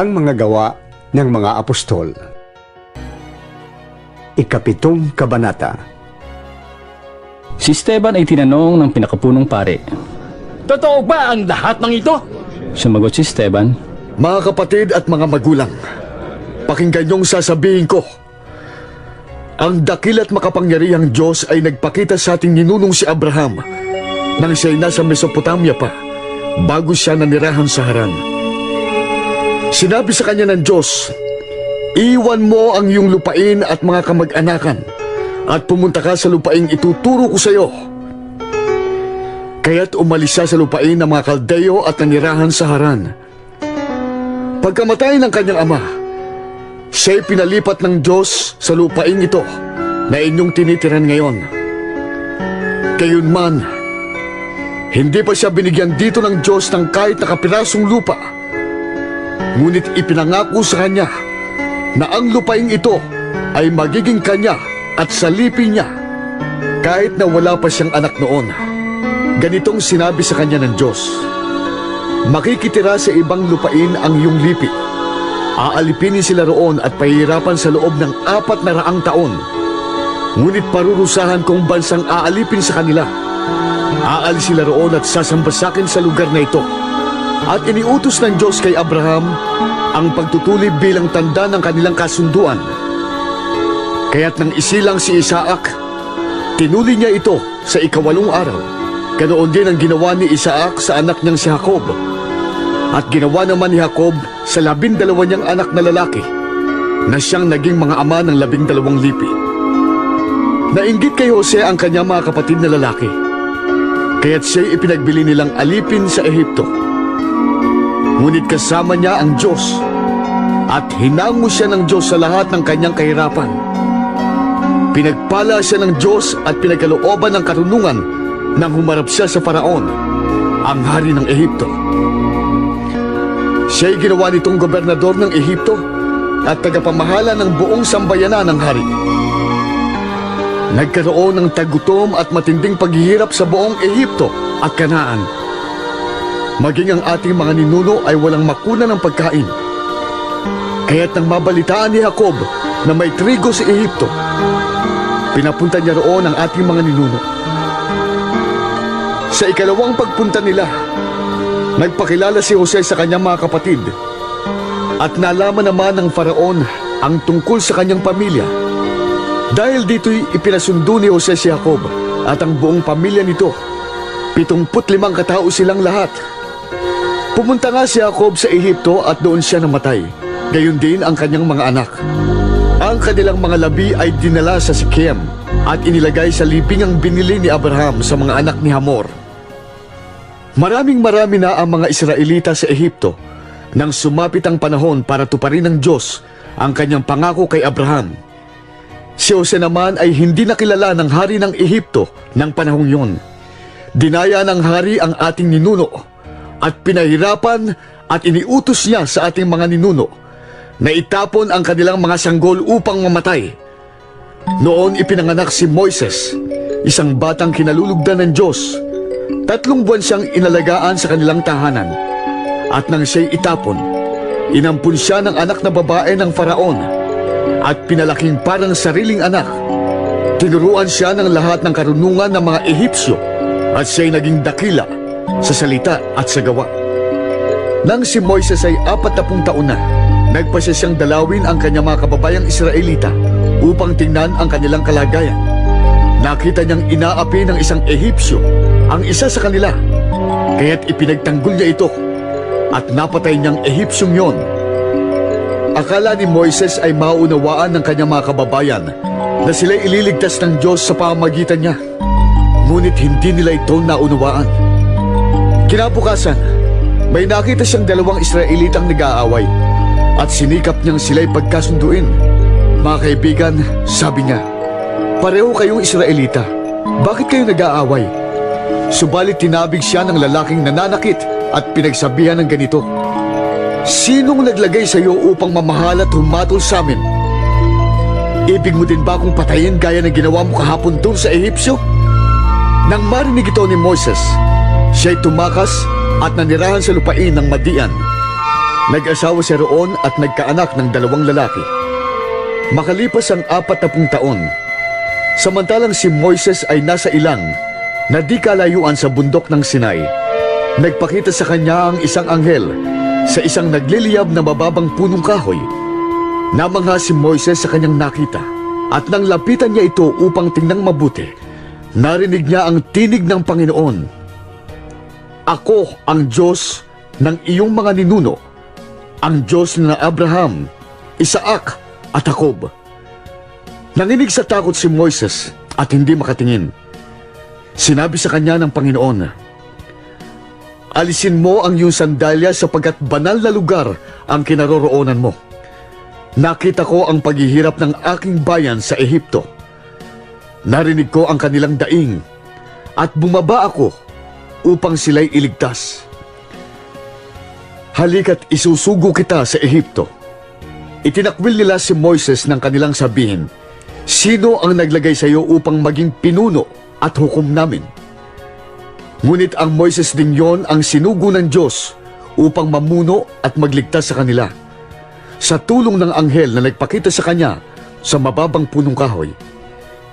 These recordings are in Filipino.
Ang mga gawa ng mga apostol. Ikapitong kabanata. Si Esteban ay tinanong ng pinakapunong pare. Totoo ba ang lahat ng ito? Sumagot si Esteban, Mga kapatid at mga magulang, pakinggan niyong sasabihin ko. Ang dakil at makapangyarihang Diyos ay nagpakita sa ating ninunong si Abraham nang siya'y nasa Mesopotamia pa bago siya nanirahan sa Haran. Sinabi sa kanya ng Diyos, Iwan mo ang iyong lupain at mga kamag-anakan at pumunta ka sa lupaing ituturo ko sa iyo. Kaya't umalis siya sa lupain ng mga Kaldeo at nanirahan sa Haran. Pagkamatay ng kanyang ama, siya'y pinalipat ng Diyos sa lupaing ito na inyong tinitiran ngayon. Kayunman, hindi pa siya binigyan dito ng Diyos ng kahit na kapirasong lupa. Ngunit ipinangako sa kanya na ang lupaing ito ay magiging kanya at salipin niya kahit na wala pa siyang anak noon. Ganitong sinabi sa kanya ng Diyos, Makikitira sa ibang lupain ang iyong lipi. Aalipinin sila roon at pahihirapan sa loob ng apat na raang taon. Ngunit parurusahan kong bansang aalipin sa kanila. Aalis sila roon at sasambasakin sa lugar na ito. At iniutos ng Diyos kay Abraham ang pagtutulib bilang tanda ng kanilang kasunduan. Kaya't nang isilang si Isaac, tinuli niya ito sa ikawalong araw. Ganoon din ang ginawa ni Isaac sa anak niyang si Jacob. At ginawa naman ni Jacob sa labindalawa niyang anak na lalaki na siyang naging mga ama ng labindalawang lipi. Nainggit kay Jose ang kanyang mga kapatid na lalaki. Kaya't siya'y ipinagbili nilang alipin sa Ehipto. Ngunit kasama niya ang Diyos at hinango siya ng Diyos sa lahat ng kanyang kahirapan. Pinagpala siya ng Diyos at pinagkalooban ng karunungan nang humarap siya sa Faraon, ang hari ng Ehipto. Siya'y ginawa nitong gobernador ng Ehipto at tagapamahala ng buong sambayanan ng hari. Nagkaroon ng tagutom at matinding paghihirap sa buong Ehipto at Kanaan. Maging ang ating mga ninuno ay walang makuna ng pagkain. Kaya't nang mabalitaan ni Jacob na may trigo sa Ehipto, pinapunta niya roon ang ating mga ninuno. Sa ikalawang pagpunta nila, nagpakilala si Jose sa kanyang mga kapatid at nalaman naman ng faraon ang tungkol sa kanyang pamilya. Dahil dito'y ipinasundo ni Jose si Jacob at ang buong pamilya nito. Pitumput limang katao silang lahat. Pumunta nga si Jacob sa Ehipto at doon siya namatay. Gayon din ang kanyang mga anak. Ang kanilang mga labi ay dinala sa Sikhem at inilagay sa libingang binili ni Abraham sa mga anak ni Hamor. Maraming marami na ang mga Israelita sa Ehipto nang sumapit ang panahon para tuparin ng Diyos ang kanyang pangako kay Abraham. Si Jose naman ay hindi nakilala ng hari ng Ehipto ng panahong yon. Dinaya ng hari ang ating ninuno at pinahirapan at iniutos niya sa ating mga ninuno na itapon ang kanilang mga sanggol upang mamatay. Noon ipinanganak si Moises, isang batang kinalulugdan ng Diyos. Tatlong buwan siyang inalagaan sa kanilang tahanan. At nang siya'y itapon, inampun siya ng anak na babae ng faraon at pinalaking parang sariling anak. Tinuruan siya ng lahat ng karunungan ng mga Ehipsyo at siya'y naging dakila sa salita at sa gawa. Nang si Moises ay apat na taon na, nagpasya siyang dalawin ang kanyang mga kababayang Israelita upang tingnan ang kanilang kalagayan. Nakita niyang inaapi ng isang Ehipsyo ang isa sa kanila, kaya't ipinagtanggol niya ito at napatay niyang Ehipsyong yon. Akala ni Moises ay maunawaan ng kanyang mga kababayan na sila'y ililigtas ng Diyos sa pamamagitan niya. Ngunit hindi nila ito naunawaan. Kinabukasan, may nakita siyang dalawang Israelitang nag-aaway at sinikap niyang sila'y pagkasunduin. Mga kaibigan, sabi niya, pareho kayong Israelita. Bakit kayo nag-aaway? Subalit tinabig siya ng lalaking nananakit at pinagsabihan ng ganito, Sinong naglagay sa iyo upang mamahala at humatol sa amin? Ibig mo din ba akong patayin gaya ng ginawa mo kahapon doon sa Ehipsyo? Nang marinig ito ni Moses, siya'y tumakas at nanirahan sa lupain ng Madian. Nag-asawa siya roon at nagkaanak ng dalawang lalaki. Makalipas ang apat na taon, samantalang si Moises ay nasa ilang na di kalayuan sa bundok ng Sinai, nagpakita sa kanya ang isang anghel sa isang nagliliyab na mababang punong kahoy. Namangha si Moises sa kanyang nakita at nang lapitan niya ito upang tingnang mabuti, narinig niya ang tinig ng Panginoon. Ako ang Diyos ng iyong mga ninuno, ang Diyos na Abraham, Isaac at Jacob. Nanginig sa takot si Moises at hindi makatingin. Sinabi sa kanya ng Panginoon, Alisin mo ang iyong sandalya sapagkat banal na lugar ang kinaroroonan mo. Nakita ko ang paghihirap ng aking bayan sa Ehipto. Narinig ko ang kanilang daing at bumaba ako upang sila'y iligtas. Halika't isusugo kita sa Ehipto. Itinakwil nila si Moises ng kanilang sabihin, Sino ang naglagay sa iyo upang maging pinuno at hukom namin? Ngunit ang Moises din yon ang sinugo ng Diyos upang mamuno at magligtas sa kanila. Sa tulong ng anghel na nagpakita sa kanya sa mababang punong kahoy,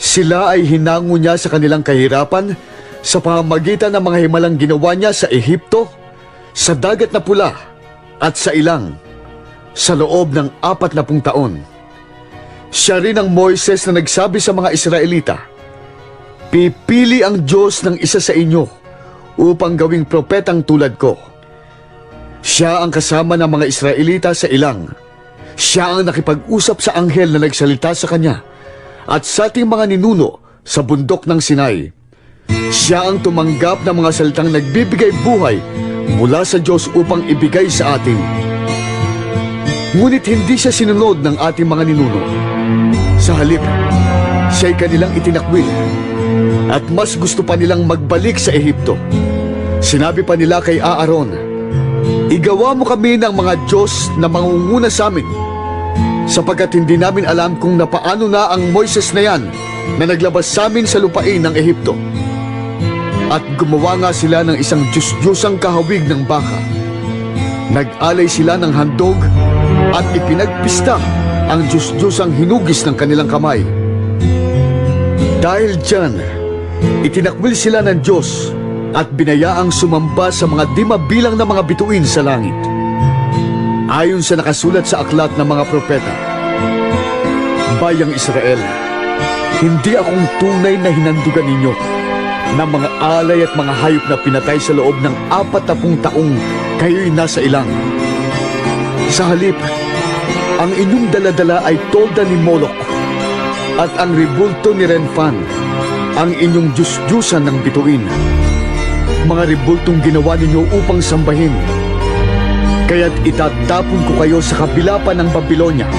sila ay hinango niya sa kanilang kahirapan sa pamamagitan ng mga himalang ginawa niya sa Ehipto, sa dagat na pula at sa ilang sa loob ng apat na pung taon. Siya rin ang Moises na nagsabi sa mga Israelita, Pipili ang Diyos ng isa sa inyo upang gawing propetang tulad ko. Siya ang kasama ng mga Israelita sa ilang. Siya ang nakipag-usap sa anghel na nagsalita sa kanya at sa ating mga ninuno sa bundok ng Sinai. Siya ang tumanggap ng mga salitang nagbibigay buhay mula sa Diyos upang ibigay sa atin. Ngunit hindi siya sinunod ng ating mga ninuno. Sa halip, siya'y kanilang itinakwil at mas gusto pa nilang magbalik sa Ehipto. Sinabi pa nila kay Aaron, Igawa mo kami ng mga Diyos na mangunguna sa amin sapagkat hindi namin alam kung napaano na ang Moises na yan na naglabas sa amin sa lupain ng Ehipto. At gumawa nga sila ng isang Diyos-Diyosang kahawig ng baka. Nag-alay sila ng handog at ipinagpista ang Diyos-Diyosang hinugis ng kanilang kamay. Dahil dyan, itinakwil sila ng Diyos at binayaang sumamba sa mga di mabilang na mga bituin sa langit. Ayon sa nakasulat sa aklat ng mga propeta, Bayang Israel, hindi akong tunay na hinandugan ninyo ng mga alay at mga hayop na pinatay sa loob ng apat na pung taong kayo'y nasa ilang. Sa halip, ang inyong daladala ay tolda ni Moloch at ang ribulto ni Renfan, ang inyong Diyos-Diyusan ng bituin. Mga ribultong ginawa ninyo upang sambahin. Kaya't itatapon ko kayo sa kabila pa ng Babylonia.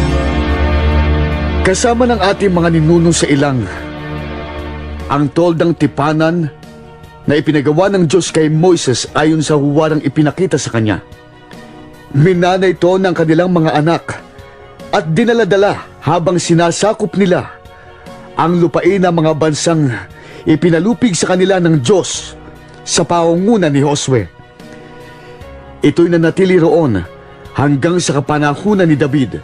Kasama ng ating mga ninuno sa ilang, ang toldang tipanan na ipinagawa ng Diyos kay Moises ayon sa huwarang ipinakita sa kanya. Minana ito ng kanilang mga anak at dinaladala habang sinasakop nila ang lupain ng mga bansang ipinalupig sa kanila ng Diyos sa paungunan ni Josue. Ito'y nanatili roon hanggang sa kapanahunan ni David.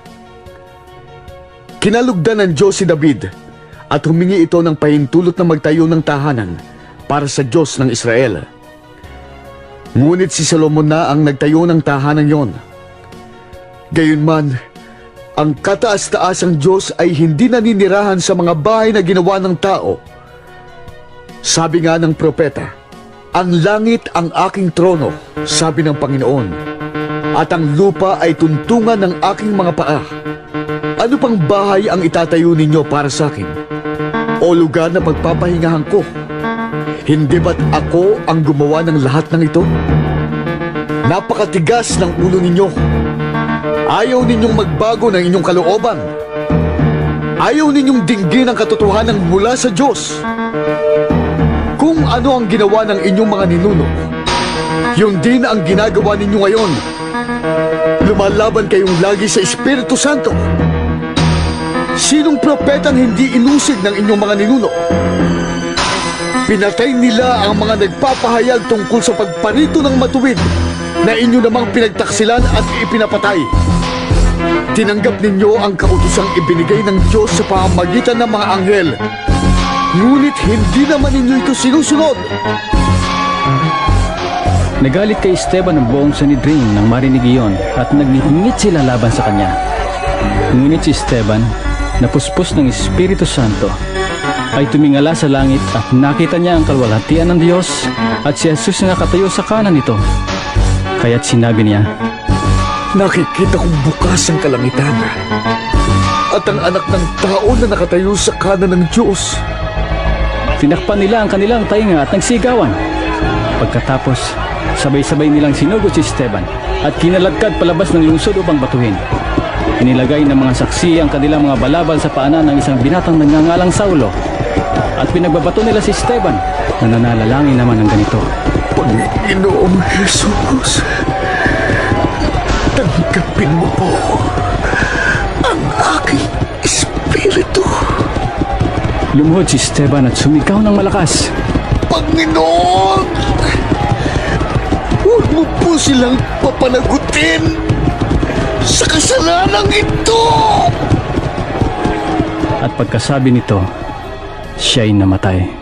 Kinalugdan ng Diyos si David at humingi ito ng pahintulot na magtayo ng tahanan para sa Diyos ng Israel. Ngunit si Solomon na ang nagtayo ng tahanan yon. Gayunman, ang kataas-taasang Diyos ay hindi naninirahan sa mga bahay na ginawa ng tao. Sabi nga ng propeta, Ang langit ang aking trono, sabi ng Panginoon, at ang lupa ay tuntungan ng aking mga paa. Ano pang bahay ang itatayo ninyo para sa akin? O lugar na pagpapahingahan ko? Hindi ba't ako ang gumawa ng lahat ng ito? Napakatigas ng ulo ninyo. Ayaw ninyong magbago ng inyong kalooban. Ayaw ninyong dinggin ang katotohanan mula sa Diyos. Kung ano ang ginawa ng inyong mga ninuno, yun din ang ginagawa ninyo ngayon. Lumalaban kayong lagi sa Espiritu Santo. Sinong propetang hindi inusig ng inyong mga ninuno? Pinatay nila ang mga nagpapahayag tungkol sa pagparito ng matuwid na inyo namang pinagtaksilan at ipinapatay. Tinanggap ninyo ang kautosang ibinigay ng Diyos sa pamamagitan ng mga anghel. Ngunit hindi naman ninyo ito sinusunod. Nagalit kay Esteban ang buong Sanhedrin nang marinig iyon at nagngit sila laban sa kanya. Ngunit si Esteban, napuspos ng Espiritu Santo, ay tumingala sa langit at nakita niya ang kalwalhatian ng Diyos at si Jesus na nakatayo sa kanan nito. Kaya't sinabi niya, Nakikita kong bukas ang kalangitan. At ang anak ng tao na nakatayo sa kanan ng Diyos. Tinakpan nila ang kanilang tainga at nagsigawan. Pagkatapos, sabay-sabay nilang sinugod si Esteban at kinaladkad palabas ng lungsod upang batuhin. Inilagay ng mga saksi ang kanilang mga balabal sa paanan ng isang binatang nagngangalang Saulo. At pinagbabato nila si Esteban na nananalangin naman ng ganito. Panginoong Jesus, tanggapin mo po ang aking espiritu. Lumuhod si Esteban at sumigaw ng malakas. Panginoon! Huwag mo po silang papanagutin sa kasalanang ito! At pagkasabi nito, siya'y namatay.